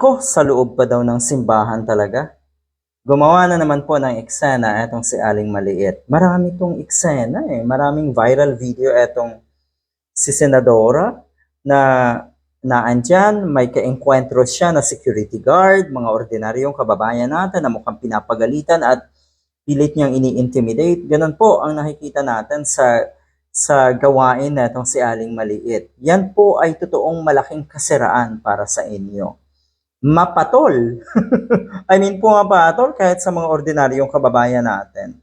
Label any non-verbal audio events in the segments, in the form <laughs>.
Ako, sa loob pa daw ng simbahan talaga. Gumawa na naman po ng eksena etong si Aling Maliit. Marami tong eksena eh. Maraming viral video etong si Senadora na naandyan, may kaengkwentro siya na security guard, mga ordinaryong kababayan natin na mukhang pinapagalitan at pilit niyang ini-intimidate. Ganun po ang nakikita natin sa sa gawain na itong si Aling Maliit. Yan po ay totoong malaking kasiraan para sa inyo. Mapatol. <laughs> I mean po mapatol kahit sa mga ordinaryong kababayan natin.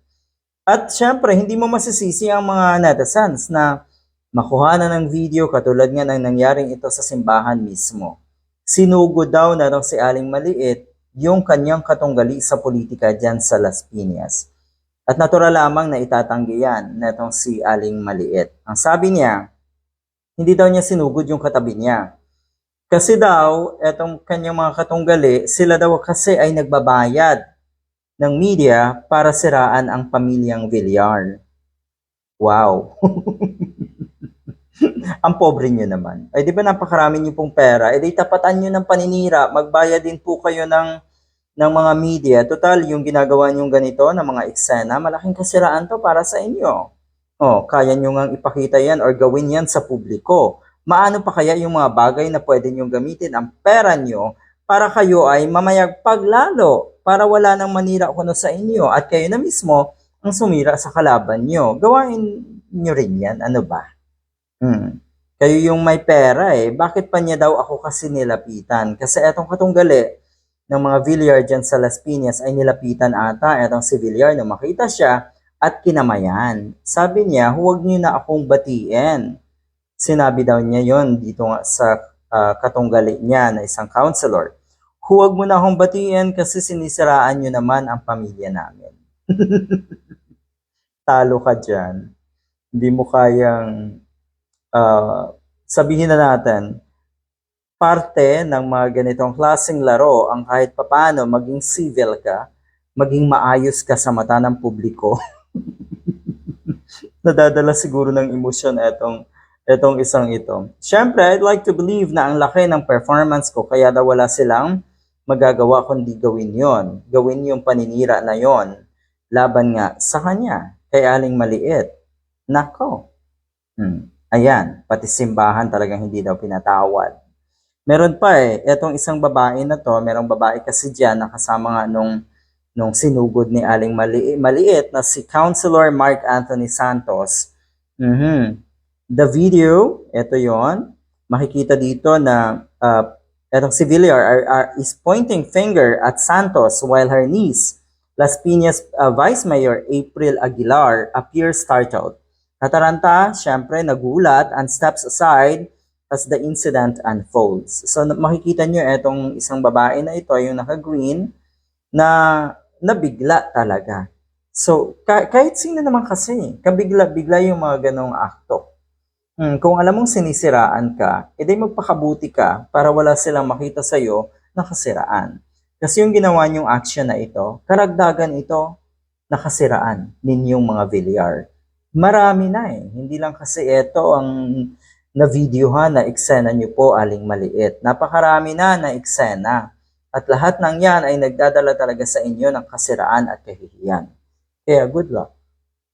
At syempre, hindi mo masisisi ang mga netizens na makuha na ng video katulad nga ng nangyaring ito sa simbahan mismo. Sinugod daw na raw si Aling Maliit yung kanyang katunggali sa politika dyan sa Las Piñas. At natural lamang na itatanggi yan na itong si Aling Maliit. Ang sabi niya, hindi daw niya sinugod yung katabi niya. Kasi daw, etong kanyang mga katunggali, sila daw kasi ay nagbabayad ng media para siraan ang pamilyang Villar. Wow. <laughs> ang pobre nyo naman. Ay di ba napakarami nyo pong pera? Eh di tapatan nyo ng paninira, magbayad din po kayo ng, ng mga media. Total, yung ginagawa nyo ganito ng mga eksena, malaking kasiraan to para sa inyo. Oh, kaya nyo nga ipakita yan or gawin yan sa publiko. Maano pa kaya yung mga bagay na pwede nyo gamitin ang pera nyo para kayo ay mamayagpag lalo, para wala nang manira kuno sa inyo at kayo na mismo ang sumira sa kalaban nyo. Gawain nyo rin yan, ano ba? Hmm. Kayo yung may pera eh. Bakit pa niya daw ako kasi nilapitan? Kasi etong katunggali ng mga Villar dyan sa Las Piñas ay nilapitan ata etong si Villar nung makita siya at kinamayan. Sabi niya, huwag niyo na akong batiin. Sinabi daw niya yon dito nga sa ah, katunggali niya na isang counselor. Huwag mo na akong batiin kasi sinisiraan niyo naman ang pamilya namin. <laughs> Talo ka dyan. Hindi mo kayang ah, sabihin na natin, parte ng mga ganitong klaseng laro ang kahit papano maging civil ka, maging maayos ka sa mata ng publiko. <laughs> Nadadala siguro ng emosyon etong etong isang ito. Siyempre, I'd like to believe na ang laki ng performance ko kaya daw wala silang magagawa kundi gawin yon. Gawin yung paninira na yon. Laban nga sa kanya, kay Aling Maliit. Nako. Hmm. Ayan, pati simbahan talagang hindi daw pinatawad. Meron pa eh, etong isang babae na to, merong babae kasi dyan na kasama nga nung, nung sinugod ni Aling Mali, Maliit na si Councilor Mark Anthony Santos. Mhm. The video, ito yon makikita dito na uh, etong si Villar are, are, is pointing finger at Santos while her niece, Las Piñas uh, Vice Mayor April Aguilar, appears startled. Nataranta, syempre, nagulat and steps aside as the incident unfolds. So makikita nyo etong isang babae na ito, yung naka-green, na nabigla talaga. So ka- kahit sino naman kasi, kabigla-bigla yung mga ganong akto. Hmm, kung alam mong sinisiraan ka, edi magpakabuti ka para wala silang makita sa'yo na kasiraan. Kasi yung ginawa niyong action na ito, karagdagan ito na kasiraan ninyong mga Villar. Marami na eh. Hindi lang kasi ito ang na-videohan na eksena niyo po aling maliit. Napakarami na na eksena. At lahat ng yan ay nagdadala talaga sa inyo ng kasiraan at kahihiyan. Kaya good luck.